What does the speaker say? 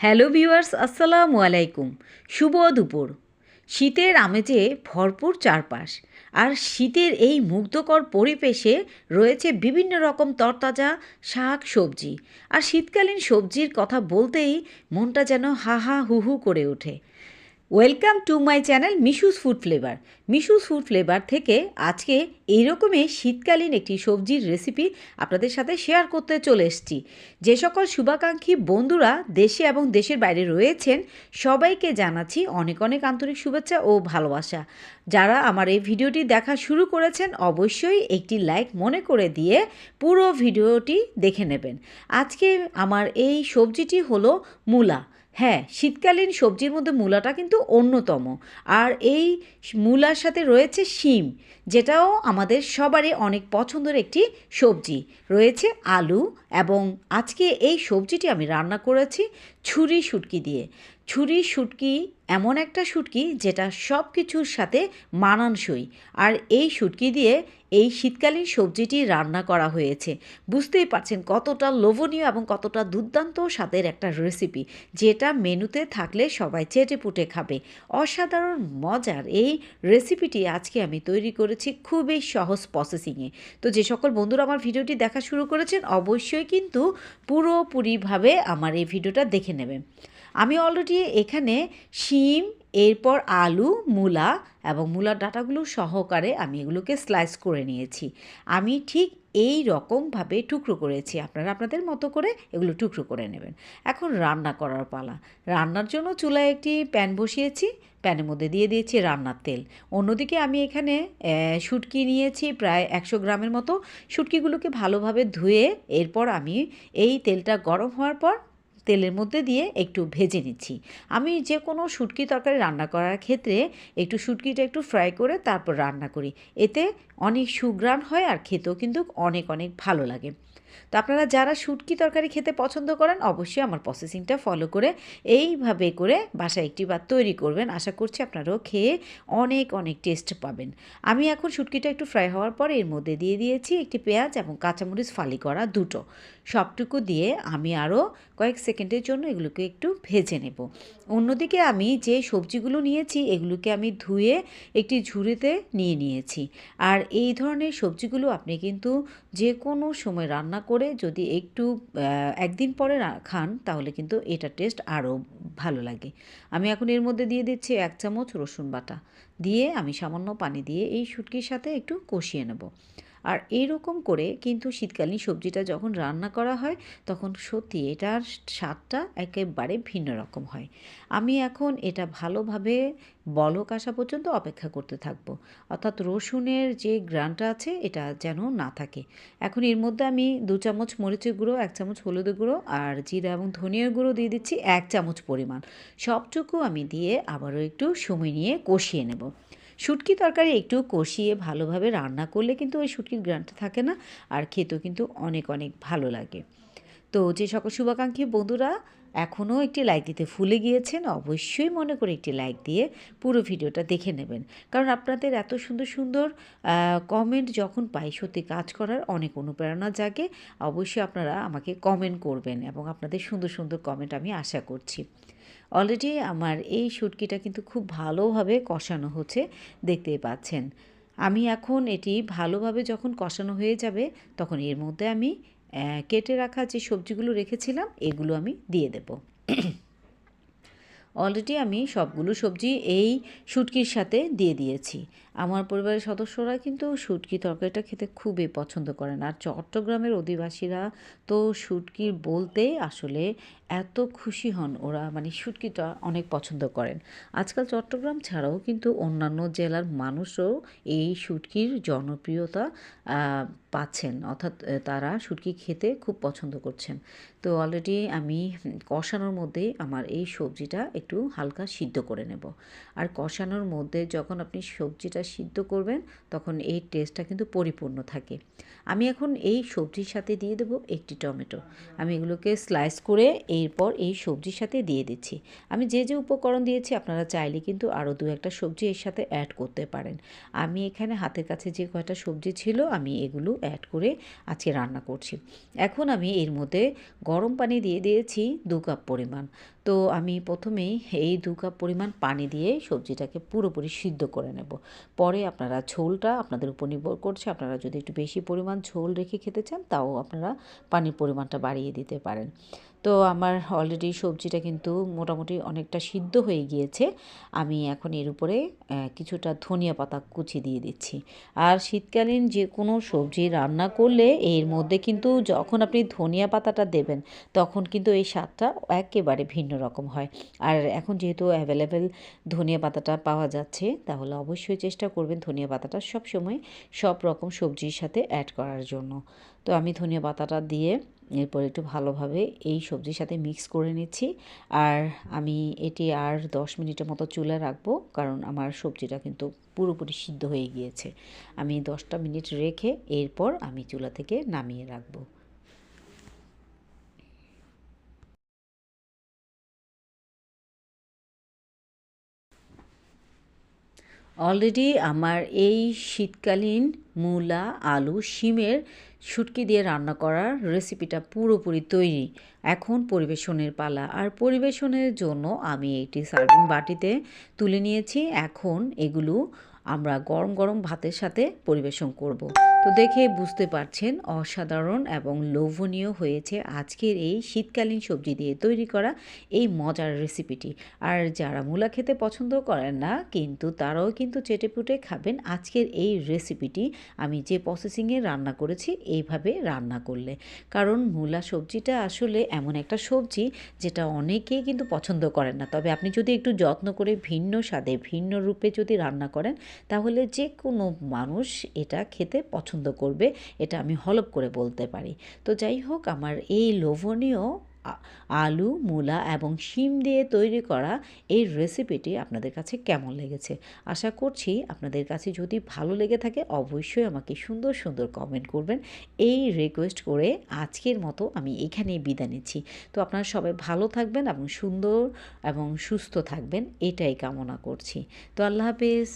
Hello viewers, আসসালামু আলাইকুম। শুভ দুপুর। শীতের আমেজে ভরপুর চারপাশ। আর শীতের এই মুগ্ধকর পরিবেশে রয়েছে বিভিন্ন রকম তরতাজা শাক সবজি। আর শীতকালীন সবজির কথা বলতেই মনটা যেন হা হা হু হু করে ওঠে। Welcome to my channel Mishu's food flavour Mishu's food flavour থেকে আজকে এইরকমই শীতকালীন একটি সবজির রেসিপি আপনাদের সাথে শেয়ার করতে চলে এসেছি। যে সকল শুভাকাঙ্ক্ষী বন্ধুরা দেশে এবং দেশের বাইরে রয়েছেন, সবাইকে জানাচ্ছি অনেক অনেক আন্তরিক শুভেচ্ছা ও ভালোবাসা। যারা আমার এই ভিডিওটি দেখা শুরু করেছেন, অবশ্যই একটি লাইক মনে করে দিয়ে পুরো ভিডিওটি দেখে নেবেন। আজকে আমার এই সবজিটি হলো মূলা। হ্যাঁ শীতকালীন সবজির মধ্যে মূলাটা কিন্তু অন্যতম। আর এই মূলার সাথে রয়েছে শিম, যেটাও আমাদের সবারই অনেক পছন্দের একটি সবজি। রয়েছে আলু এবং আজকে এই সবজিটি আমি রান্না করেছি ছুরি শুটকি দিয়ে। ছুরি শুটকি এমন একটা শুটকি যেটা সব কিছুর সাথে মানানসই। আর এই শুটকি দিয়ে এই শীতকালীন সবজিটি রান্না করা হয়েছে। বুঝতেই পারছেন কতটা লোভনীয় এবং কতটা দুর্দান্ত স্বাদের একটা রেসিপি যেটা মেনুতে থাকলে সবাই চেটে পুটে খাবে। অসাধারণ মজার এই রেসিপিটি আজকে আমি তৈরি করেছি খুবই সহজ প্রসেসিংয়ে তো যে সকল বন্ধুরা আমার ভিডিওটি দেখা শুরু করেছেন, অবশ্যই কিন্তু পুরোপুরিভাবে আমার এই ভিডিওটা দেখে নেবেন। আমি অলরেডি এখানে শিম এরপর আলু, মূলা এবং মূলার ডাটাগুলো সহকারে আমি এগুলোকে স্লাইস করে নিয়েছি। আমি ঠিক এই রকমভাবে টুকরো করেছি। আপনারা আপনাদের মতো করে এগুলো টুকরো করে নেবেন। এখন রান্না করার পালা। রান্নার জন্য চুলায় একটি প্যান বসিয়েছি। প্যানের মধ্যে দিয়ে দিয়েছি রান্নার তেল। অন্যদিকে আমি এখানে শুটকি নিয়েছি প্রায় একশো গ্রামের মতো। শুটকিগুলোকে ভালোভাবে ধুয়ে এরপর আমি এই তেলটা গরম হওয়ার পর তেলের মধ্যে দিয়ে একটু ভেজে নিচ্ছি। আমি যে কোনো শুটকি তরকারি রান্না করার ক্ষেত্রে একটু শুটকিটা একটু ফ্রাই করে তারপর রান্না করি। এতে অনেক সুগ্রাণ হয় আর খেতেও কিন্তু অনেক অনেক ভালো লাগে। তো আপনারা যারা শুটকি তরকারি খেতে পছন্দ করেন, অবশ্যই আমার প্রসেসিংটা ফলো করে এইভাবে করে বাসায় একটি বার তৈরি করবেন। আশা করছি আপনারাও খেয়ে অনেক অনেক টেস্ট পাবেন। আমি এখন শুটকিটা একটু ফ্রাই হওয়ার পর এর মধ্যে দিয়ে দিয়েছি একটি পেঁয়াজ এবং কাঁচামরিচ ফালি করা দুটো। সবটুকু দিয়ে আমি আরও কয়েক সেকেন্ডের জন্য এগুলোকে একটু ভেজে নেব। অন্যদিকে আমি যে সবজিগুলো নিয়েছি, এগুলোকে আমি ধুয়ে একটি ঝুড়িতে নিয়ে নিয়েছি। আর এই ধরনের সবজিগুলো আপনি কিন্তু যে কোনো সময় রান্না করে যদি একটু একদিন পরে খান, তাহলে কিন্তু এটা টেস্ট আরও ভালো লাগে। আমি এখন এর মধ্যে দিয়ে দিচ্ছি এক চামচ রসুন বাটা। দিয়ে আমি সামান্য পানি দিয়ে এই শুটকির সাথে একটু কষিয়ে নেব। আর এইরকম করে কিন্তু শীতকালীন সবজিটা যখন রান্না করা হয়, তখন সত্যি এটার স্বাদটা একেবারে ভিন্ন রকম হয়। আমি এখন এটা ভালোভাবে বলক আসা পর্যন্ত অপেক্ষা করতে থাকব। অর্থাৎ রসুনের যে গ্রানটা আছে, এটা যেন না থাকে। এখন এর মধ্যে আমি দু চামচ মরিচের গুঁড়ো, এক চামচ হলুদের গুঁড়ো আর জিরা এবং ধনিয়ার গুঁড়ো দিয়ে দিচ্ছি এক চামচ পরিমাণ। সবটুকু আমি দিয়ে আবারও একটু সময় নিয়ে কষিয়ে নেব। শুটকি তরকারি একটু কষিয়ে ভালোভাবে রান্না করলে কিন্তু ওই শুটকির গ্রানটা থাকে না, আর খেতেও কিন্তু অনেক অনেক ভালো লাগে। তো যে সকল শুভাকাঙ্ক্ষী বন্ধুরা এখনও একটি লাইক দিতে ভুলে গিয়েছেন, অবশ্যই মনে করে একটি লাইক দিয়ে পুরো ভিডিওটা দেখে নেবেন। কারণ আপনাদের এত সুন্দর সুন্দর কমেন্ট যখন পাই, সত্যি কাজ করার অনেক অনুপ্রেরণা জাগে, অবশ্যই আপনারা আমাকে কমেন্ট করবেন এবং আপনাদের সুন্দর সুন্দর কমেন্ট আমি আশা করছি। অলরেডি আমার এই শুটকিটা কিন্তু খুব ভালোভাবে কষানো হচ্ছে দেখতে পাচ্ছেন। আমি এখন এটি ভালোভাবে যখন কষানো হয়ে যাবে, তখন এর মধ্যে আমি কেটে রাখা যে সবজিগুলো রেখেছিলাম, এগুলো আমি দিয়ে দেব। অলরেডি আমি সবগুলো সবজি এই শুটকির সাথে দিয়ে দিয়েছি। আমার পরিবারের সদস্যরা কিন্তু শুটকি তরকারিটা খেতে খুবই পছন্দ করেন। আর চট্টগ্রামের অধিবাসীরা তো শুটকির বলতে আসলে এত খুশি হন, ওরা মানে শুটকিটা অনেক পছন্দ করেন। আজকাল চট্টগ্রাম ছাড়াও কিন্তু অন্যান্য জেলার মানুষও এই শুটকির জনপ্রিয়তা পাচ্ছেন। অর্থাৎ তারা শুটকি খেতে খুব পছন্দ করছেন। তো অলরেডি আমি কষানোর মধ্যে আমার এই সবজিটা একটু হালকা সিদ্ধ করে নেব। আর কষানোর মধ্যে যখন আপনি সবজিটা মাছটা সিদ্ধ করবেন, তখন এই টেস্টটা কিন্তু পরিপূর্ণ থাকে। আমি এখন এই সবজির সাথে দিয়ে দেবো একটি টমেটো। আমি এগুলোকে স্লাইস করে এরপর এই সবজির সাথে দিয়ে দিচ্ছি। আমি যে যে উপকরণ দিয়েছি, আপনারা চাইলে কিন্তু আরও দু একটা সবজি এর সাথে অ্যাড করতে পারেন। আমি এখানে হাতের কাছে যে কয়টা সবজি ছিল, আমি এগুলো অ্যাড করে আজকে রান্না করছি। এখন আমি এর মধ্যে গরম পানি দিয়ে দিয়েছি দু কাপ পরিমাণ। তো আমি প্রথমেই এই দু কাপ পরিমাণ পানি দিয়ে সবজিটাকে পুরোপুরি সিদ্ধ করে নেব। পরে আপনারা ঝোলটা আপনাদের উপর নির্ভর করছে। আপনারা যদি একটু বেশি পরিমাণ ঝোল রেখে খেতে চান, তাও আপনারা পানির পরিমাণটা বাড়িয়ে দিতে পারেন। তো আমার অলরেডি সবজিটা কিন্তু মোটামুটি অনেকটা সিদ্ধ হয়ে গিয়েছে। আমি এখন এর উপরে কিছুটা ধনিয়া পাতা কুচি দিয়ে দিচ্ছি। আর শীতকালীন যে কোনো সবজি রান্না করলে এর মধ্যে কিন্তু যখন আপনি ধনিয়া পাতাটা দেবেন, তখন কিন্তু এই স্বাদটা একেবারে ভিন্ন রকম হয়। আর এখন যেহেতু অ্যাভেলেবেল ধনিয়া পাতাটা পাওয়া যাচ্ছে, তাহলে অবশ্যই চেষ্টা করবেন ধনিয়া পাতাটা সবসময় সব রকম সবজির সাথে অ্যাড করার জন্য। তো আমি ধনিয়া পাতাটা দিয়ে এরপর একটু ভালোভাবে এই সবজির সাথে মিক্স করে নিচ্ছি। আর আমি এটি আর দশ মিনিটের মতো চুলে রাখব, কারণ আমার সবজিটা কিন্তু পুরোপুরি সিদ্ধ হয়ে গিয়েছে। আমি দশটা মিনিট রেখে এরপর আমি চুলা থেকে নামিয়ে রাখব। অলরেডি আমার এই শীতকালীন মূলা, আলু, শিমের শুটকি দিয়ে রান্না করার রেসিপিটা পুরোপুরি তৈরি। এখন পরিবেশনের পালা। আর পরিবেশনের জন্য আমি একটি সার্ভিং বাটিতে তুলে নিয়েছি। এখন এগুলো আমরা গরম গরম ভাতের সাথে পরিবেশন করব। তো দেখে বুঝতে পারছেন, অসাধারণ এবং লোভনীয় হয়েছে আজকের এই শীতকালীন সবজি দিয়ে তৈরি করা এই মজার রেসিপিটি আর যারা মূলা খেতে পছন্দ করেন না, কিন্তু তারাও কিন্তু চেটেপুটে খাবেন আজকের এই রেসিপিটি আমি যে প্রসেসিংয়ে রান্না করেছি, এইভাবে রান্না করলে। কারণ মূলা সবজিটা আসলে এমন একটা সবজি যেটা অনেকেই কিন্তু পছন্দ করেন না। তবে আপনি যদি একটু যত্ন করে ভিন্ন স্বাদে, ভিন্ন রূপে যদি রান্না করেন, তাহলে যে কোনো মানুষ এটা খেতে পছন্দ করবে, এটা আমি হলপ করে বলতে পারি। তো যাই হোক, আমার এই লোভনীয় আলু, মূলা এবং শিম দিয়ে তৈরি করা এই রেসিপিটি আপনাদের কাছে কেমন লেগেছে? আশা করছি আপনাদের কাছে যদি ভালো লেগে থাকে, অবশ্যই আমাকে সুন্দর সুন্দর কমেন্ট করবেন। এই রিকোয়েস্ট করে আজকের মতো আমি এখানেই বিদায় নিচ্ছি। তো আপনারা সবাই ভালো থাকবেন এবং সুন্দর এবং সুস্থ থাকবেন, এটাই কামনা করছি। তো আল্লাহ হাফেজ।